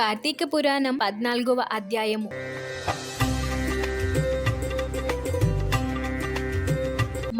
కార్తీక పురాణం పద్నాలుగవ అధ్యాయము.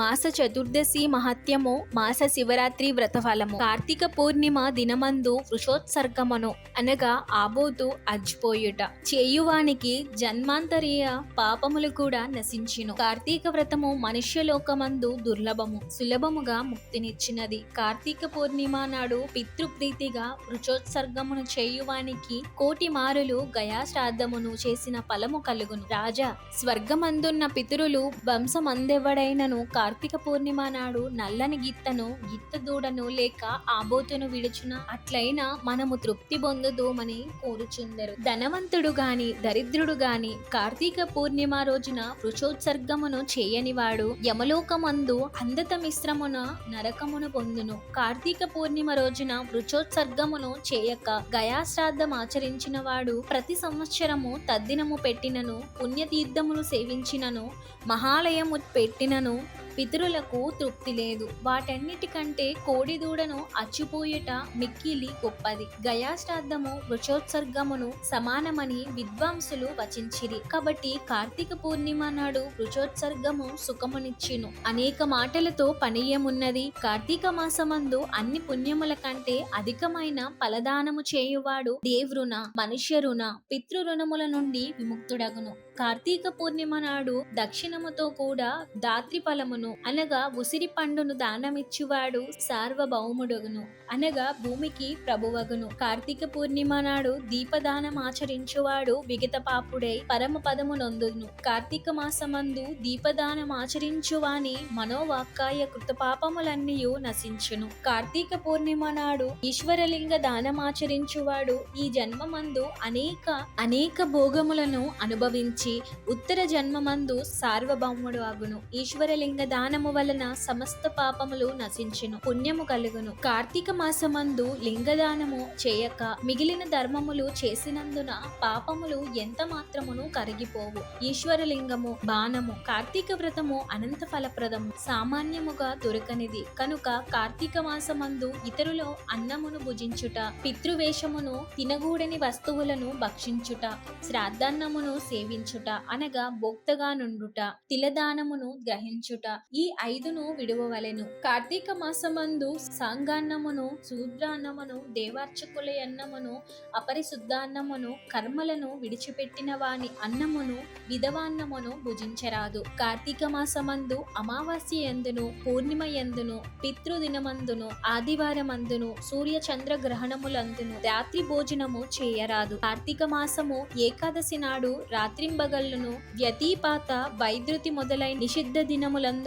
మాస చతుర్దశి మహత్యము మాస శివరాత్రి వ్రతఫలము. కార్తీక పూర్ణిమ దినమందు వృషోత్సర్గమను అనగా ఆబోతు అజ్పోయుట చేయువానికి జన్మాంతరీయ పాపములు కూడా నశించును. కార్తీక వ్రతము మనుష్యలోకమందు దుర్లభము సులభముగా ముక్తినిచ్చినది. కార్తీక పూర్ణిమ నాడు పితృప్రీతిగా వృషోత్సర్గమును చేయువానికి కోటి మారులు గయా శ్రాద్ధమును చేసిన ఫలము కలుగును. రాజా స్వర్గమందున్న పితరులు వంశమందెవడైనను కార్తీక పూర్ణిమ నాడు నల్లని గిత్తను గిత్త దూడను లేక ఆబోతును విడుచున అట్లయినా మనము తృప్తి పొందుదోమని కోరుచుందరు. ధనవంతుడు గాని దరిద్రుడు గాని కార్తీక పూర్ణిమ రోజున వృషోత్సర్గమును చేయనివాడు. యమలోకమందు అందత మిశ్రమున నరకమును పొందును. కార్తీక పూర్ణిమ రోజున వృచోత్సర్గమును చేయక గయాశ్రాద్ధం ఆచరించిన వాడు ప్రతి సంవత్సరము తద్దినము పెట్టినను పుణ్యతీర్థములు సేవించినను మహాలయము పెట్టినను పితరులకు తృప్తి లేదు. వాటన్నిటికంటే కోడిదూడను అచ్చిపోయేట మిక్కిలి గొప్పది. గయాశ్రాద్ధము వృచోత్సర్గమును సమానమని విద్వాంసులు వచించిరి. కాబట్టి కార్తీక పూర్ణిమ నాడు వృచోత్సర్గము సుఖమునిచ్చును. అనేక మాటలతో పనియమున్నది కార్తీక మాసమందు అన్ని పుణ్యముల కంటే అధికమైన ఫలదానము చేయువాడు దేవృణ మనుష్య రుణ పితృరుణముల నుండి విముక్తుడగును. కార్తీక పూర్ణిమ నాడు దక్షిణముతో కూడా దాత్రి పండును అనగా ఉసిరి పండును దానమిచ్చువాడు సార్వభౌముడగును. అనగా భూమికి ప్రభువగును. కార్తీక పూర్ణిమ నాడు దీపదానం ఆచరించువాడు విగత పాపుడై పరమ పదము నొందును కార్తీక మాసమందు దీపదానం ఆచరించువాని మనోవాక్కాయ కృతపాపములన్నీయు నశించును. కార్తీక పూర్ణిమ నాడు ఈశ్వరలింగ దానమాచరించువాడు ఈ జన్మమందు అనేక అనేక భోగములను అనుభవించి ఉత్తర జన్మమందు సార్వభౌముడు అగును. ఈశ్వరలింగ దానము వలన సమస్త పాపములు నశించును పుణ్యము కలుగును. కార్తీక మాసమందు లింగదానము చేయక మిగిలిన ధర్మములు చేసినందున పాపములు ఎంత మాత్రమును కరిగిపోవు. ఈశ్వరలింగము బాణము కార్తీక వ్రతము అనంత ఫలప్రదము సామాన్యముగా దొరకనిది. కనుక కార్తీక మాసమందు ఇతరులు అన్నమును భుజించుట పితృవేషమును తినగూడని వస్తువులను భక్షించుట శ్రాద్ధాన్నమును సేవించుట అనగా భోక్తగా నుండుట తిలదానమును గ్రహించుట ఈ ఐదును విడువవలెను. కార్తీక మాసమందు సాంగాన్నమును శూద్రాన్నమును దేవార్చకుల అన్నమును అపరిశుద్ధాన్నమును కర్మలను విడిచిపెట్టిన వాని అన్నమును విధవాన్నమును భుజించరాదు. కార్తీక మాసమందు అమావాస్య ఎందును పూర్ణిమ ఎందును పితృదినమందును ఆదివారమందును సూర్య చంద్ర గ్రహణములందును రాత్రి భోజనము చేయరాదు. కార్తీక మాసము ఏకాదశి నాడు రాత్రింబగళ్ళను వ్యతిపాత వైద్యుతి మొదలైన నిషిద్ధ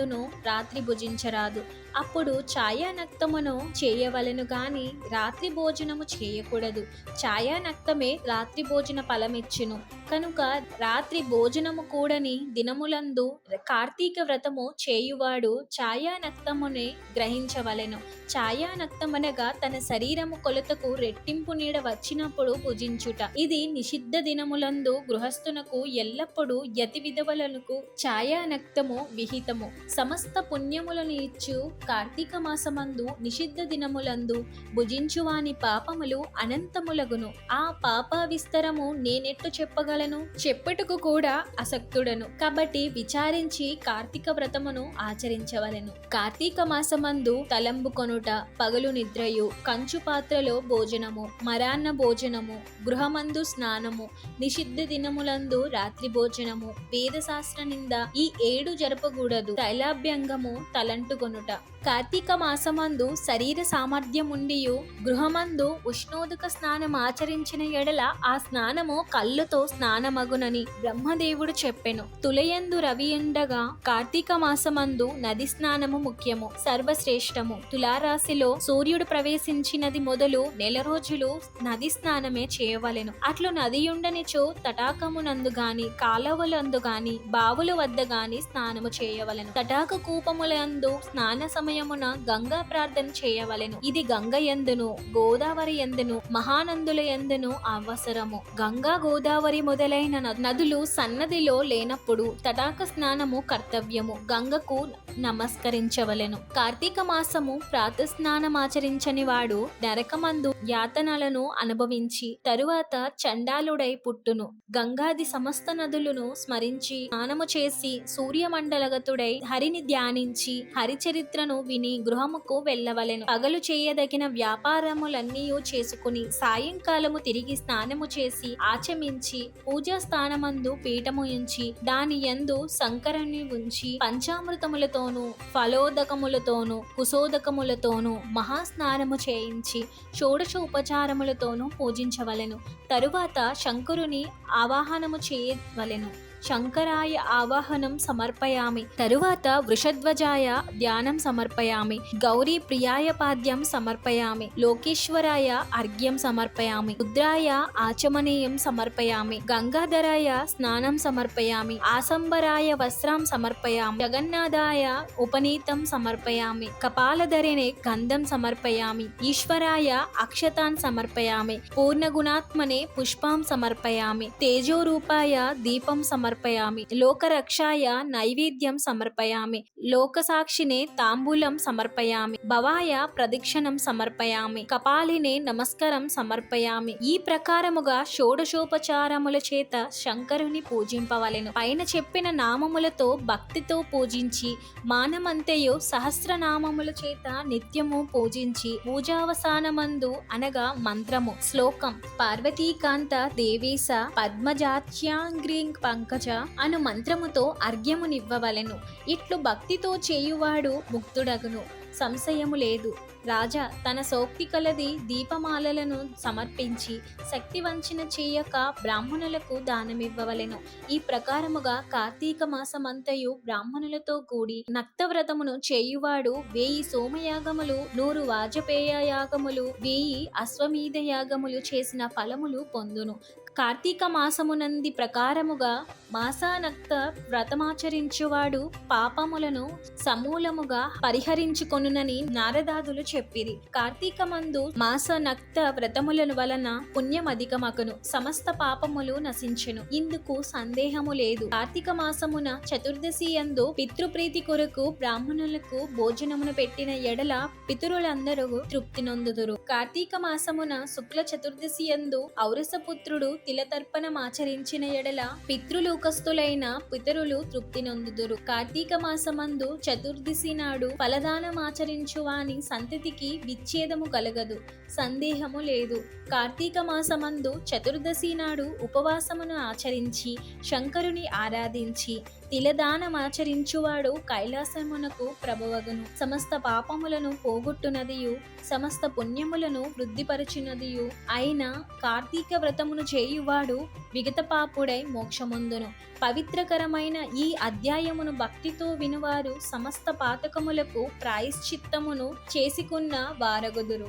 దినములందును రాత్రి భుజించరాదు. అప్పుడు ఛాయానక్తమును చేయవలెను గాని రాత్రి భోజనము చేయకూడదు. ఛాయానక్తమే రాత్రి భోజన ఫలమిచ్చును. కనుక రాత్రి భోజనము కూడని దినములందు కార్తీక వ్రతము చేయువాడు ఛాయానక్తమునే గ్రహించవలెను. ఛాయానక్తమనగా తన శరీరము కొలతకు రెట్టింపు నీడ వచ్చినప్పుడు పూజించుట. ఇది నిషిద్ధ దినములందు గృహస్థునకు ఎల్లప్పుడూ యతి విధవలకు ఛాయానక్తము విహితము. సమస్త పుణ్యములను ఇచ్చు కార్తీక మాసమందు నిషిద్ధ దినములందు భుజించువాని పాపములు అనంతములగును. ఆ పాప విస్తరము నేనెట్టు చెప్పగలను? చెప్పుటకు కూడా అసక్తుడను. కాబట్టి విచారించి కార్తీక వ్రతమును ఆచరించవలెను. కార్తీక మాసమందు తలంబు కొనుట పగలు నిద్రయు కంచు పాత్రలో భోజనము మరాన్న భోజనము గృహమందు స్నానము నిషిద్ధ దినములందు రాత్రి భోజనము వేదశాస్త్ర నింద ఈ ఏడు జరపకూడదు తైలాభ్యంగము తలంటుకొనుట కార్తీక మాసమందు శరీర సామర్థ్యముండియు గృహమందు ఉష్ణోదక స్నానం ఆచరించిన ఎడల ఆ స్నానము కళ్ళుతో స్నానమగునని బ్రహ్మదేవుడు చెప్పెను. తులయందు రవి ఉండగా కార్తీక మాసమందు నది స్నానము ముఖ్యము సర్వశ్రేష్టము. తులారాశిలో సూర్యుడు ప్రవేశించినది మొదలు నెల రోజులు నది స్నానమే చేయవలెను. అట్లు నదియుండనిచో తటాకమునందు గాని కాలవలందు గాని బావుల వద్ద గాని స్నానము చేయవలెను. తటాక కూపములందు స్నాన సమయమున గంగా ప్రార్థన చేయవలెను. ఇది గంగ ఎందును గోదావరి ఎందును మహానందుల ఎందును అవసరము. గంగా గోదావరి మొదలైన న- నదులు సన్నదిలో లేనప్పుడు తటాక స్నానము కర్తవ్యము. గంగకు నమస్కరించవలెను. కార్తీక మాసము ప్రాత స్నానమాచరించని వాడు నరకమందు యాతనలను అనుభవించి తరువాత చండాలుడై పుట్టును. గంగాది సమస్త నదులను స్మరించి స్నానము చేసి సూర్యమండలగతుడై హరిని ధ్యానించి హరిచరిత్రను విని గృహముకు వెళ్ళవలెను. పగలు చేయదగిన వ్యాపారములన్నీ చేసుకుని సాయంకాలము తిరిగి స్నానము చేసి ఆచమించి పూజా స్థానమందు పీఠము ఉంచి దాని యందు శంకరుని ఉంచి పంచామృతములతో పంచామృతములతోనూ ఫలోదకములతోనూ కుశోదకములతోనూ మహాస్నానము చేయించి షోడశోపచారములతోనూ పూజించవలెను. తరువాత శంకరుని ఆవాహనము చేయవలెను. శంకరాయ ఆవాహనం సమర్పయామి. తరువాత వృషధ్వజాయ ధ్యానం సమర్పయామి. గౌరీ ప్రియాయ పాద్యం సమర్పయామి. లోకేశ్వరాయ అర్ఘ్యం సమర్పయామి. రుద్రాయ ఆచమనీయం సమర్పయామి. గంగాధరాయ స్నానం సమర్పయామి. ఆసంబరాయ వస్త్రం సమర్పయామి. జగన్నాథాయ ఉపనీతం సమర్పయామి. కపాలధరినే గంధం సమర్పయామి. ఈశ్వరాయ అక్షతాన్ సమర్పయామి. పూర్ణగుణాత్మనే పుష్పాం సమర్పయామి. తేజోరూపాయ దీపం సమర్పయామి. లోకరక్షాయ నైవేద్యం సమర్పయామి. లోకసాక్షినే తాంబూలం సమర్పయామి. భవాయ ప్రదక్షిణం సమర్పయామి. కపాలినే నమస్కారం సమర్పయామి. ఈ ప్రకారముగా షోడశోపచారముల చేత శంకరుని పూజింపవలెను. పైన చెప్పిన నామములతో భక్తితో పూజించి మానమంతయు సహస్రనామముల చేత నిత్యము పూజించి పూజావసానమందు అనగా మంత్రము. శ్లోకం. పార్వతీకాంత దేవేశ పద్మజాత్యాంగ్రీం పంకజ అను మంత్రముతో అర్ఘ్యమునివ్వవలెను. ఇట్లు భక్తితో చేయువాడు ముక్తుడగును. సంశయము లేదు. రాజా తన సోక్తి కలది దీపమాలలను సమర్పించి శక్తి వంచన చేయక బ్రాహ్మణులకు దానమివ్వవలెను. ఈ ప్రకారముగా కార్తీక మాసమంతయు బ్రాహ్మణులతో కూడి నక్తవ్రతమును చేయువాడు వేయి సోమయాగములు నూరు వాజపేయ యాగములు వేయి అశ్వమీధ యాగములు చేసిన ఫలములు పొందును. కార్తీక మాసమునంది ప్రకారముగా మాసానక్త వ్రతమాచరించువాడు పాపములను సమూలముగా పరిహరించుకొనునని నారదాదులు చెప్పిరి. కార్తీకమందు మాసనక్త వ్రతములను వలన పుణ్యం అధికమగును సమస్త పాపములు నశించును. ఇందుకు సందేహము లేదు. కార్తీక మాసమున చతుర్దశి యందు పితృప్రీతి కొరకు బ్రాహ్మణులకు భోజనమును పెట్టిన ఎడల పితరులందరూ తృప్తి నొందుదురు. కార్తీక మాసమున శుక్ల చతుర్దశి యందు ఔరసపుత్రుడు తిలతర్పణమాచరించిన ఎడల పితృలోకస్తులైన పితరులు తృప్తి నొందుదురు. కార్తీక మాసమందు చతుర్దశి నాడు ఫలదానమాచరించు వాని సంతతికి విచ్ఛేదము కలగదు సందేహము లేదు. కార్తీక మాసమందు చతుర్దశి నాడు ఉపవాసమును ఆచరించి శంకరుని ఆరాధించి తిలదానమాచరించువాడు కైలాసమునకు ప్రభవగును. సమస్త పాపములను పోగొట్టునదియు సమస్త పుణ్యములను వృద్ధిపరచునదియు అయిన కార్తీక వ్రతమును చేయువాడు విగతపాపుడై మోక్షముందును. పవిత్రకరమైన ఈ అధ్యాయమును భక్తితో వినువారు సమస్త పాతకములకు ప్రాయశ్చిత్తమును చేసుకున్న వారగుదురు.